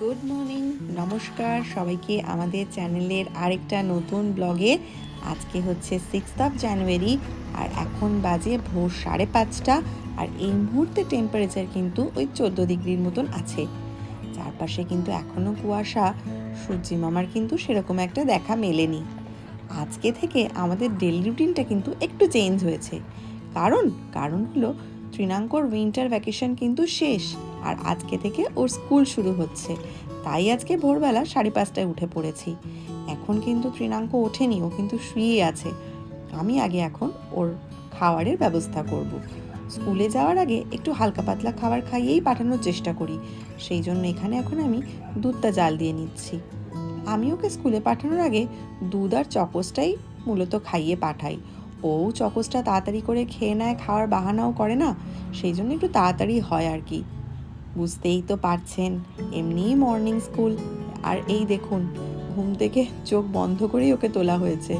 Good morning, নমস্কার সবাইকে আমাদের চ্যানেলের আরেকটা নতুন ব্লগে। আজকে হচ্ছে সিক্সথ অফ জানুয়ারি আর এখন বাজে ভোর সাড়ে পাঁচটা, আর এই মুহূর্তে টেম্পারেচার কিন্তু ওই চোদ্দ ডিগ্রির মতন আছে। চারপাশে কিন্তু এখনও কুয়াশা, সূর্যি মামার কিন্তু সেরকম একটা দেখা মেলেনি। আজকে থেকে আমাদের ডেলি রুটিনটা কিন্তু একটু চেঞ্জ হয়েছে। কারণ কারণ হলো ত্রিনাঙ্কর উইন্টার ভ্যাকেশন কিন্তু শেষ। আর আজকে থেকে ওর স্কুল শুরু হচ্ছে। তাই আজকে ভোরবেলা সাড়ে পাঁচটায় উঠে পড়েছি। এখন কিন্তু ত্রিনাঙ্ক ওঠেনি, ও কিন্তু শুয়েই আছে। আমি আগে এখন ওর খাবারের ব্যবস্থা করব। স্কুলে যাওয়ার আগে একটু হালকা পাতলা খাবার খাইয়েই পাঠানোর চেষ্টা করি। সেই জন্য এখানে এখন আমি দুধটা জাল দিয়ে নিচ্ছি। আমি ওকে স্কুলে পাঠানোর আগে দুধ আর চকোসটাই মূলত খাইয়ে পাঠাই। ও চকোসটা তাড়াতাড়ি করে খেয়ে নেয়, খাওয়ার বাহানাও করে না, সেই জন্য একটু তাড়াতাড়ি হয় আর কি। বুঝতেই তো পারছেন, এমনিই মর্নিং স্কুল আর এই দেখুন, ঘুম থেকে চোখ বন্ধ করেই ওকে তোলা হয়েছে।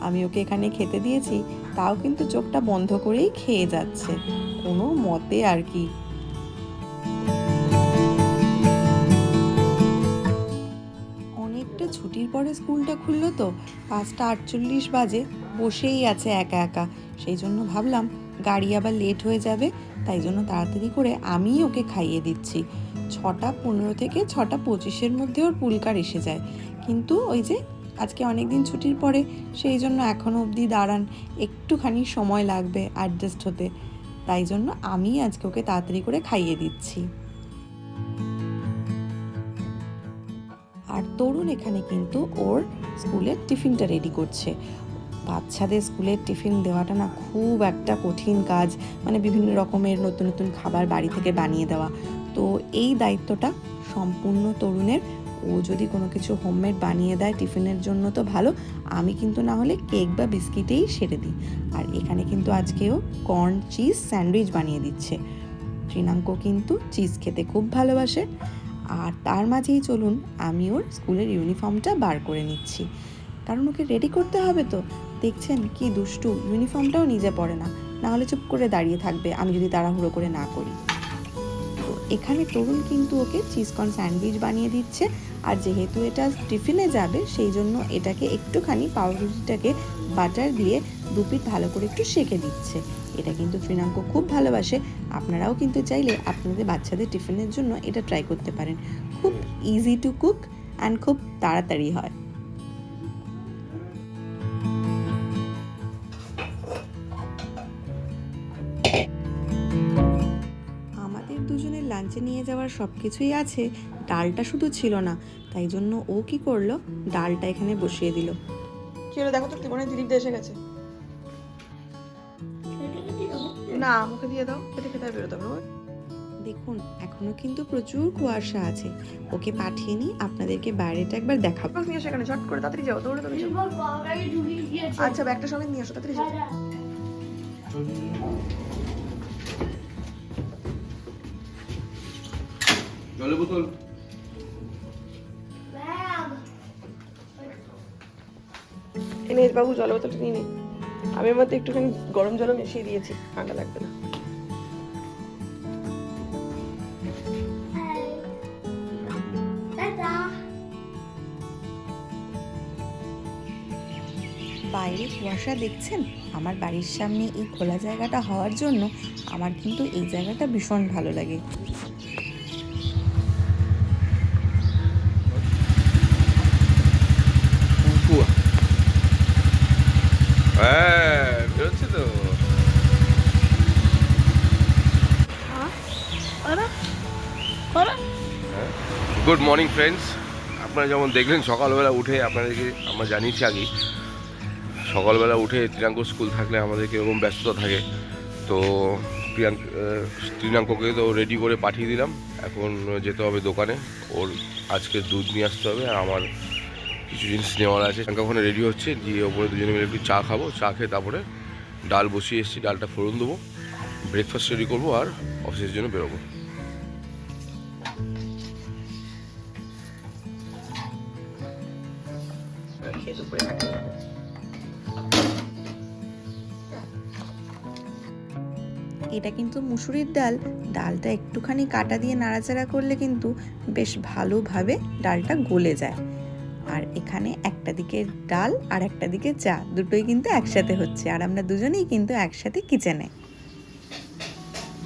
আমি ওকে এখানে খেতে দিয়েছি, তাও কিন্তু চোখটা বন্ধ করেই খেয়ে যাচ্ছে। কোনো মতে আর কি। পরে স্কুলটা খুললো তো, পাঁচটা আটচল্লিশ বাজে, বসেই আছে একা একা। সেই জন্য ভাবলাম গাড়ি আবার লেট হয়ে যাবে, তাই জন্য তাড়াতাড়ি করে আমিই ওকে খাইয়ে দিচ্ছি। ছটা পনেরো থেকে ছটা পঁচিশের মধ্যে ওর পুলকার এসে যায়। কিন্তু ওই যে আজকে অনেক দিন ছুটির পরে, সেই জন্য এখনও অবধি দাঁড়ান, একটুখানি সময় লাগবে অ্যাডজাস্ট হতে। তাই জন্য আমি আজকে ওকে তাড়াতাড়ি করে খাইয়ে দিচ্ছি। তরুণ এখানে কিন্তু ওর স্কুলের টিফিনটা রেডি করছে। বাচ্চাদের স্কুলের টিফিন দেওয়াটা না খুব একটা কঠিন কাজ মানে বিভিন্ন রকমের নতুন নতুন খাবার বাড়ি থেকে বানিয়ে দেওয়া। তো এই দায়িত্বটা সম্পূর্ণ তরুণের। ও যদি কোনো কিছু হোমমেড বানিয়ে দেয় টিফিনের জন্য তো ভালো। আমি কিন্তু না হলে কেক বা বিস্কিটেই সেরে দিই। আর এখানে কিন্তু আজকেও কর্ন চিজ স্যান্ডউইচ বানিয়ে দিচ্ছে। ত্রিনাঙ্ক কিন্তু চিজ খেতে খুব ভালোবাসে। আর তার মাঝেই চলুন আমি ওর স্কুলের ইউনিফর্মটা বার করে নিচ্ছি। কারণ ওকে রেডি করতে হবে তো। দেখছেন কি দুষ্টু, ইউনিফর্মটাও নিজে পড়ে না। না হলে চুপ করে দাঁড়িয়ে থাকবে, আমি যদি তাড়াহুড়ো করে না করি। তো এখানে তরুণ কিন্তু ওকে চিজকর্ন স্যান্ডউইচ বানিয়ে দিচ্ছে। আর যেহেতু এটা টিফিনে যাবে, সেই জন্য এটাকে একটুখানি পাউরুটিটাকে বাটার দিয়ে দুপিট ভালো করে একটু সেঁকে দিচ্ছে। এটা কিন্তু ত্রিনাঙ্ক খুব ভালোবাসে। আপনারাও কিন্তু চাইলে আপনাদের বাচ্চাদের টিফিনের জন্য এটা ট্রাই করতে পারেন। খুব ইজি টু কুক অ্যান্ড খুব তাড়াতাড়ি হয়। দুজনের লাঞ্চে নিয়ে যাওয়ার সব কিছুই আছে ডালটা শুধু ছিল না। তাই জন্য ও কি করল? ডালটা এখানে বসিয়ে দিল। কি হলো? দেখো তো ত্রিভুবনের দিদিটা এসে গেছে। না মুখে দিয়ে দাও খেতে খেতে বেরোতে পারব দেখুন এখনও কিন্তু প্রচুর কুয়াশা আছে। ওকে পাঠিয়ে নিই আপনাদেরকে বাইরেটা একবার দেখাবো। নিয়ে সেখানে ঝট করে তাড়াতাড়ি যাও দৌড়ে দৌড়ে যাও। আচ্ছা ব্যাগটা সঙ্গে নিয়ে আসো তাড়াতাড়ি যাও। জলের বোতল। এনে বাবু জলের বোতলটা নিয়ে নে। আমি মধ্যে একটুখানি গরম জলও মিশিয়ে দিয়েছি ঠান্ডা লাগবে না। বাইরে কুয়াশা দেখছেন? আমার বাড়ির সামনে এই খোলা জায়গাটা হওয়ার জন্য আমার কিন্তু এই জায়গাটা ভীষণ ভালো লাগে। হ্যাঁ তো গুড মর্নিং ফ্রেন্ডস। আপনারা যেমন দেখলেন সকালবেলা উঠে আপনাদেরকে আমরা জানিয়েছি আগেই সকালবেলা উঠে ত্রিনাঙ্ক স্কুল থাকলে আমাদেরকে এরকম ব্যস্ততা থাকে। তো প্রিয়াঙ্ক আহ, ত্রিনাঙ্ককে তো রেডি করে পাঠিয়ে দিলাম। এখন যেতে হবে দোকানে ওর আজকে দুধ নিয়ে আসতে হবে আর আমার কিছু জিনিস নেওয়ার আছে। প্রিয়াঙ্কা ওখানে রেডি হচ্ছে দিয়ে ওপরে দুজনে মিলে একটু চা খাব, চা খেয়ে তারপরে ডাল বসিয়ে এসেছি, ডালটা ফোড়ন দেবো ব্রেকফাস্ট রেডি করব আর অফিসের জন্য বেরোবো। এটা কিন্তু মুসুরির ডাল। ডালটা একটুখানি কাটা দিয়ে নাড়াচাড়া করলে কিন্তু বেশ ভালোভাবে ডালটা গলে যায়। আর এখানে একটা দিকে ডাল আর একটা দিকে চা, দুটোই কিন্তু একসাথে হচ্ছে। আর আমরা দুজনেই কিন্তু একসাথে কিচেনে।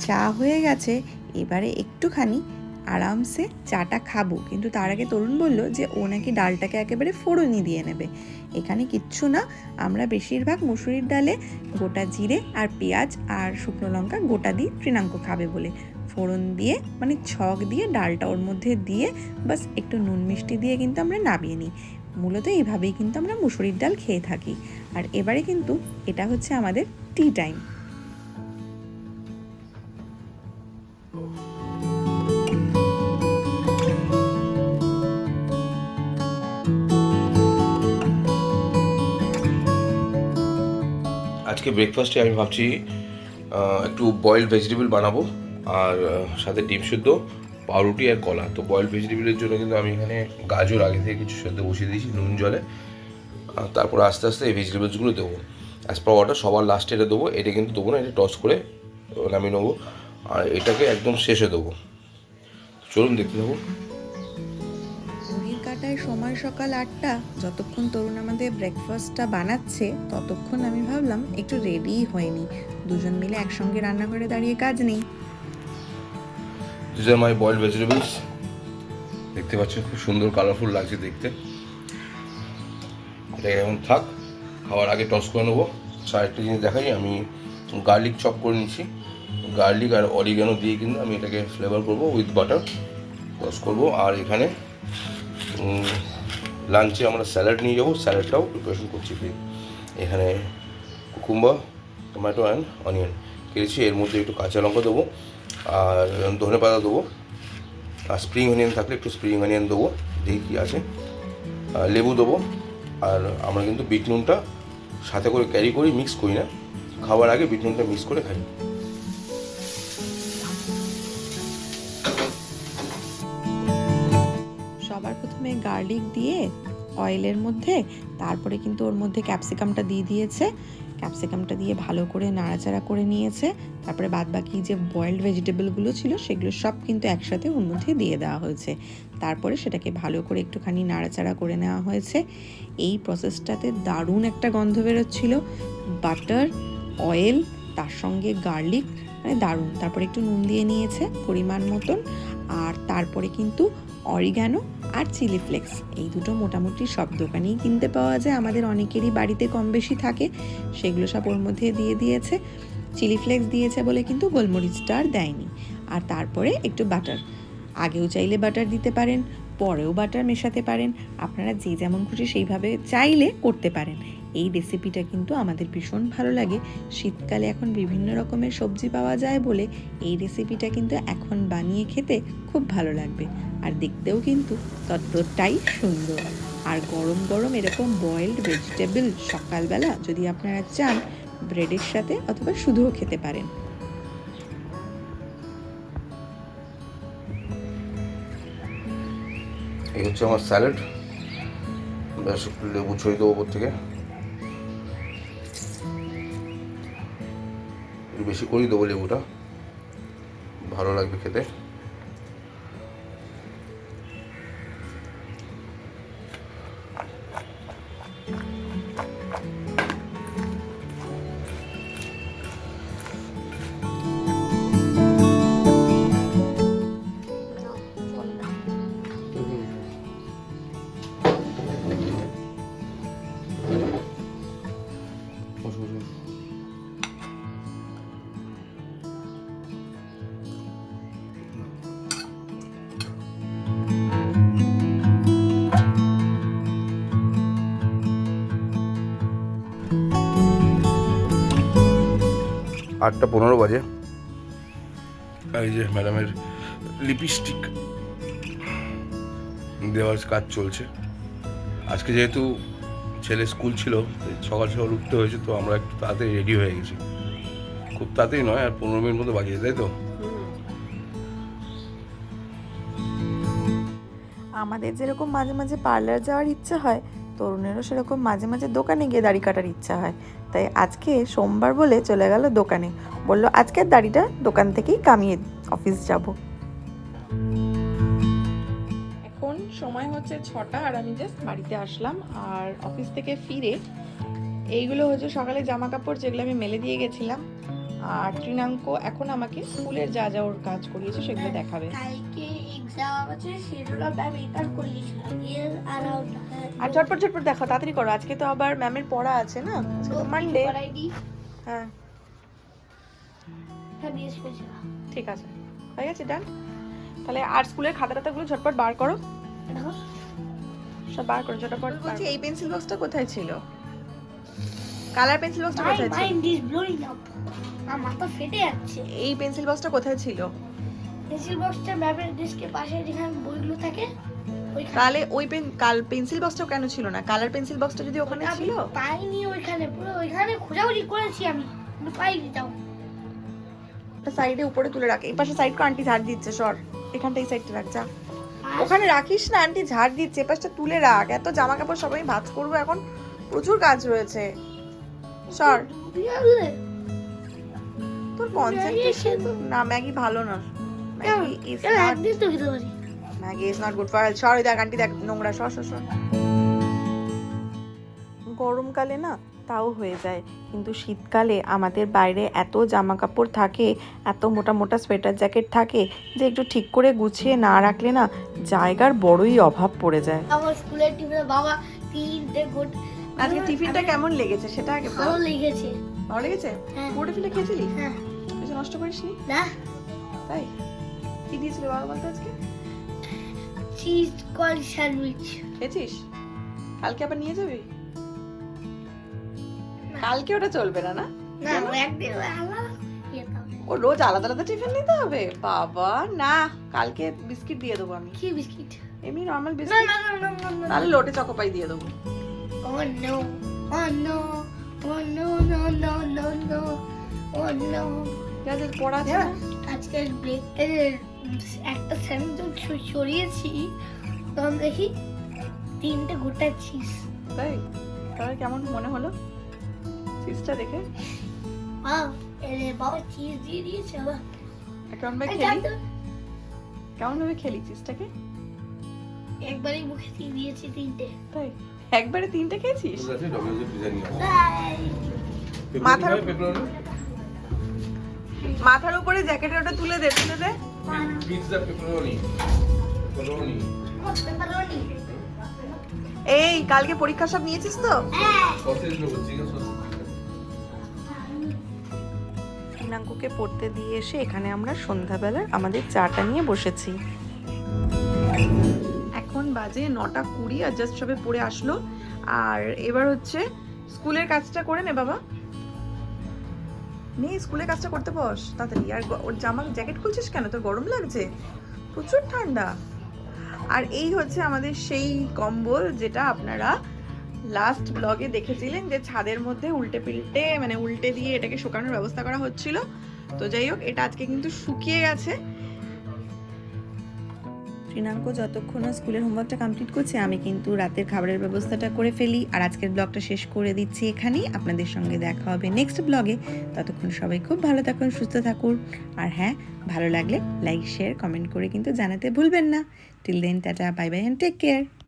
চা হয়ে গেছে, এবারে একটুখানি আরামসে চাটা খাব। কিন্তু তার আগে তরুণ বলল যে, ও নাকি ডালটাকে একেবারে ফোড়নি দিয়ে নেবে। এখানে কিচ্ছু না, আমরা বেশিরভাগ মুসুরির ডালে গোটা জিরে আর পেঁয়াজ আর শুকনো লঙ্কা গোটা দিয়ে তৃণাঙ্ক খাবে বলে। ফোড়ন দিয়ে মানে ছক দিয়ে, ডালটা ওর মধ্যে দিয়ে, বাস একটু নুন মিষ্টি দিয়ে কিন্তু আমরা নামিয়ে নিই। মূলত এইভাবেই কিন্তু আমরা মুসুরির ডাল খেয়ে থাকি। আর এবারে কিন্তু এটা হচ্ছে আমাদের টি টাইম আজকে ব্রেকফাস্টে আমি ভাবছি একটু বয়েলড ভেজিটেবল বানাবো। আর সাথে ডিম সেদ্ধ, পাউরুটি আর কলা। তো বয়েল ভেজিটেবলের জন্য কিন্তু আমি এখানে গাজর আগে থেকে কিছু সেদ্ধ বসিয়ে দিয়েছি, নুন, জলে। তারপর আস্তে আস্তে এই ভেজিটেবলসগুলো দেবো। অ্যাজ পার অর্ডার সবার লাস্টে এটা দেবো। এটা কিন্তু দেবো না, এটা টস করে নামিয়ে নেব। আর এটাকে একদম শেষে দেবো। চলুন দেখতে দেবো কাটায় সময় সকাল আটটা, যতক্ষণ তরুণ আমাদের ব্রেকফাস্টটা বানাচ্ছে, ততক্ষণ আমি ভাবলাম একটু রেডিই হয়নি। দুজন মিলে একসঙ্গে রান্নাঘরে দাঁড়িয়ে কাজ নেই। This are my boiled vegetables দেখতে পাচ্ছেন, খুব সুন্দর কালারফুল লাগছে দেখতে। এটা এখন থাক, খাওয়ার আগে টস করে নেব। একটা জিনিস দেখাই, আমি গার্লিক চপ করে নিচ্ছি গার্লিক আর অরিগানো দিয়ে কিন্তু আমি এটাকে ফ্লেভার করব উইথ বাটার টস করব। আর এখানে লাঞ্চে আমরা স্যালাড নিয়ে যাব। স্যালাডটাও প্রিপারেশন করছি। এখানে কুকুম্বা টমেটো অ্যান্ড অনিয়ন কেটেছি, এর মধ্যে একটু কাঁচা লঙ্কা দেবো। আর ধনে পাতা দেবো। আর স্প্রিং অনিয়ন থাকলে একটু স্প্রিং অনিয়ন দেবো, দেখি কী আছে। লেবু দেবো। আর আমরা কিন্তু বিট নুনটা সাথে করে ক্যারি করি মিক্স করি না। খাবার আগে বিট নুনটা মিক্স করে খাই। সবার প্রথমে গার্লিক দিয়ে অয়েলের মধ্যে, তারপরে কিন্তু ওর মধ্যে ক্যাপসিকামটা দিয়ে দিয়েছে। ক্যাপসিকামটা দিয়ে ভালো করে নাড়াচাড়া করে নিয়েছে। তারপরে বাদবাকি যে বয়েলড ভেজিটেবলগুলো ছিল, সেগুলো সব কিন্তু একসাথে ওর মধ্যে দিয়ে দেওয়া হয়েছে। তারপরে সেটাকে ভালো করে একটুখানি নাড়াচাড়া করে নেওয়া হয়েছে। এই প্রসেসটাতে দারুণ একটা গন্ধ বেরোচ্ছিল। বাটার অয়েল তার সঙ্গে গার্লিক মানে দারুণ। তারপরে একটু নুন দিয়ে নিয়েছে পরিমাণ মতন। আর তারপরে কিন্তু অরিগানো আর চিলি ফ্লেক্স এই দুটো মোটামুটি সব দোকানেই কিনতে পাওয়া যায়। আমাদের অনেকেরই বাড়িতে কম বেশি থাকে। সেগুলো সব ওর মধ্যে দিয়ে দিয়েছে। চিলি ফ্লেক্স দিয়েছে বলে কিন্তু গোলমরিচটা আর দেয়নি। আর তারপরে একটু বাটার আগেও চাইলে বাটার দিতে পারেন, পরেও বাটার মেশাতে পারেন। আপনারা যে যেমন খুশি সেইভাবে চাইলে করতে পারেন। এই রেসিপিটা কিন্তু আমাদের ভীষণ ভালো লাগে। শীতকালে এখন বিভিন্ন রকমের সবজি পাওয়া যায় বলে এই রেসিপিটা কিন্তু এখন বানিয়ে খেতে খুব ভালো লাগবে। আর দেখতেও কিন্তু ততটাই সুন্দর। আর গরম গরম এরকম বয়েলড ভেজিটেবল সকালবেলা যদি আপনারা চান ব্রেডের সাথে অথবা শুধুও খেতে পারেন। এই হচ্ছে আমার স্যালাড একটু লেবু ছড়িয়ে দেবো ওপর থেকে। একটু বেশি করেই দেবো লেবুটা। ভালো লাগবে খেতে। আটটা পনেরো বাজে। এই যে ম্যাডামের লিপস্টিক। দেওয়ার কাজ চলছে। আজকে যেহেতু ছেলে স্কুল ছিল সকাল সকাল উঠতে হয়েছে তো আমরা একটু তাড়াতাড়ি রেডি হয়ে গেছি। খুব তাড়াতাড়ি নয় আর পনেরো মিনিট মতো বাকি তাই তো? আমাদের যেরকম মাঝে মাঝে পার্লার যাওয়ার ইচ্ছা হয় তরুণেরও সেরকম মাঝে মাঝে দোকানে গিয়ে দাড়ি কাটার ইচ্ছা হয়। তাই আজকে সোমবার বলে চলে গেল দোকানে। বলল আজকের দাড়িটা দোকান থেকেই কামিয়ে অফিস যাব। এখন সময় হচ্ছে ছটা আর আমি জাস্ট বাড়িতে আসলাম। আর অফিস থেকে ফিরে এইগুলো হচ্ছে সকালে জামা কাপড় যেগুলো আমি মেলে দিয়ে গেছিলাম। আর ত্রিনাঙ্ক এখন আমাকে স্কুলের যা যা ওর কাজ করিয়েছে সেগুলো দেখাবে। কালকে আছে সেগুলো ম্যাম এটার করিয়েছিল এর আর আর ঝটপট ঝটপট দেখো তাড়াতাড়ি করো। আজকে তো আবার ম্যামের পড়া আছে না? আজকে তো মানডে হ্যাঁ। হ্যাঁ ঠিক আছে। হয়ে গেছে ডান তাহলে আর স্কুলের খাতা টাতাগুলো ঝটপট বার করো। সব বার করো ঝটপট বলছি এই পেন্সিল বক্সটা কোথায় ছিল? কালার পেন্সিল বক্সটা কোথায় ছিল? মাইন্ড ইজ ব্লোইং আপ আমার মাথা ফেটে যাচ্ছে। এই পেন্সিল বক্সটা কোথায় ছিল? পেন্সিল বক্সটা ম্যামের ডেস্কের পাশে যেখানে বইগুলো থাকে তাহলে ওই পেন কাল পেন্সিল বক্সটা কেন ছিল না? কালার পেন্সিল বক্সটা যদি ওখানে ছিল? পাইনি ওইখানে পুরো ওইখানে খোঁজাখুঁজি করেছি আমি পাইনি তাও। সাইডে উপরে তুলে রাখ এই পাশে সাইড আন্টি ঝাড় দিচ্ছে সর। এখানটা এই সাইডটা রাখ যা। ওখানে রাখিস না আন্টি ঝাড় দিচ্ছে এ পাশটা তুলে রাখ। এত জামা কাপড় সবাই ভাঁজ করব এখন প্রচুর কাজ রয়েছে। সর। তোর কনসেন্ট্রেশন না ম্যাগি ভালো না। ম্যাগি ইজ নট পারি Maggi is good for health সর দেখ আন্টি দেখ নোংরা সর সর সর। গরমকালে না তাও হয়ে যায়। কিন্তু শীতকালে আমাদের বাইরে এত জামা কাপড় থাকে এত মোটা মোটা সোয়েটার জ্যাকেট থাকে যে একটু ঠিক করে গুছিয়ে না রাখলে না জায়গার বড়ই অভাব পড়ে যায়। আমার স্কুলের টিফিনে বাবা তিনটে গোট আজকে টিফিনটা কেমন লেগেছে সেটা আগে ভালো লেগেছে। ভালো লেগেছে? হ্যাঁ। পুরোটা ফেলে খেয়েছিলি? হ্যাঁ। কিছু নষ্ট করিসনি? না। তাই? কি দিয়েছিল বাবা বলতে আজকে? চিজ কল স্যান্ডউইচ খেয়েছিস? কালকে আবার নিয়ে যাবি? কালকে ওটা চলবে না না? না ও রোজ আলাদা আলাদা টিফিন নিতে হবে? বাবা না। কালকে বিস্কিট দিয়ে দেবো আমি। কি বিস্কিট? এমনি নর্মাল বিস্কিট। তাহলে লোটে চকোপাই দিয়ে দেবো। Oh no. Oh no. Oh no no no no no. Oh no. যাদের পড়া আছে। জানো, না আজকের ব্রেকটা একটা স্যান্ডউইচ সরিয়েছি তখন দেখি তিনটে গোটা চিজ তাই? তাহলে কেমন মনে হলো? চিজটা দেখে? বাবা চিজ দিয়ে দিয়েছে বাবা কেমন ভাবে খেলি? জানতো, কেমন ভাবে খেলি চিজটাকে একবারই মুখে দিয়ে দিয়েছি তিনটে। তাই? একবারে তিনটে খেয়েছিস? মাথার- মাথার উপরে জ্যাকেটের ওটা তুলে দে তুলে দে। পিৎজা পেপারনি পেপারনি এই কালকে পরীক্ষা সব নিয়েছিস তো? হ্যাঁ। টিনাঙ্কুকে পড়তে দিয়ে এসে এখানে আমরা সন্ধ্যাবেলা আমাদের চাটা নিয়ে বসেছি। এখন বাজে নটা কুড়ি আর জাস্ট সবে পড়ে আসলো। আর এবার হচ্ছে স্কুলের কাজটা করে নে বাবা। নে স্কুলে কাজটা করতে বস, তাড়াতাড়ি। আর ওর জামা জ্যাকেট খুলছিস কেন? তোর গরম লাগছে? প্রচুর ঠান্ডা। আর এই হচ্ছে আমাদের সেই কম্বল যেটা আপনারা লাস্ট ব্লগে দেখেছিলেন যে ছাদের মধ্যে উল্টে পিল্টে মানে উল্টে দিয়ে এটাকে শুকানোর ব্যবস্থা করা হচ্ছিল। তো যাই হোক, এটা আজকে কিন্তু শুকিয়ে গেছে। ত্রিনাঙ্ক যতক্ষণ স্কুলের হোমওয়ার্কটা কমপ্লিট করছে, আমি কিন্তু রাতের খাবারের ব্যবস্থাটা করে ফেলি। আর আজকের ব্লগটা শেষ করে দিচ্ছি এখানেই। আপনাদের সঙ্গে দেখা হবে নেক্সট ব্লগে ততক্ষণ সবাই খুব ভালো থাকুন, সুস্থ থাকুন। আর হ্যাঁ ভালো লাগলে লাইক শেয়ার কমেন্ট করে কিন্তু জানাতে ভুলবেন না। Till then tata bye bye and take care